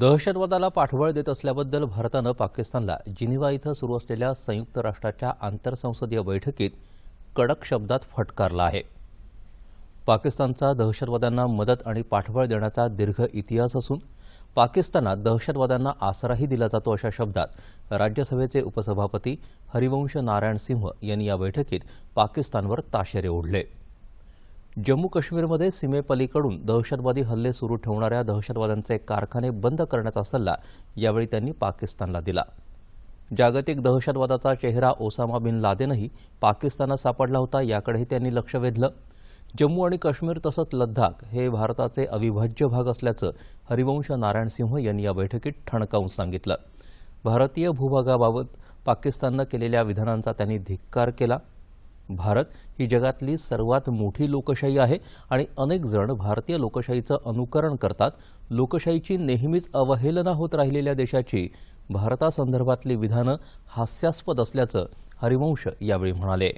दहशतवादाला पाठबळ देत असल्याबद्दल भारतानं पाकिस्तानला जिनिवा इथं सुरू असलेल्या संयुक्त राष्ट्राच्या आंतरसंसदीय बैठकीत कडक शब्दात फटकारला आहे. पाकिस्तानचा दहशतवाद्यांना मदत आणि पाठबळ देण्याचा दीर्घ इतिहास असून पाकिस्तानात दहशतवाद्यांना आसराही दिला जातो अशा शब्दात राज्यसभेचे उपसभापती हरिवंश नारायण सिंह यांनी या बैठकीत पाकिस्तानवर ताशेरे ओढले. जम्मू काश्मीरमध्ये सीमेपलीकडून दहशतवादी हल्ले सुरू ठेवणाऱ्या दहशतवाद्यांचे कारखाने बंद करण्याचा सल्ला यावेळी त्यांनी पाकिस्तानला दिला. जागतिक दहशतवादाचा चेहरा ओसामा बिन लादेनही पाकिस्तानात सापडला होता याकडेही त्यांनी लक्ष वेधलं. जम्मू आणि काश्मीर तसंच लद्दाख हे भारताचे अविभाज्य भाग असल्याचं हरिवंश नारायण सिंह यांनी या बैठकीत ठणकावून सांगितलं. भारतीय भूभागाबाबत पाकिस्ताननं केलेल्या विधानांचा त्यांनी धिक्कार केला. भारत ही जगातली सर्वात मोठी लोकशाही आहे आणि अनेक जण भारतीय लोकशाहीचं अनुकरण करतात. लोकशाहीची नेहमीच अवहेलना होत राहिलेल्या देशाची भारतासंदर्भातली विधानं हास्यास्पद असल्याचं हरिवंश यावेळी म्हणाले.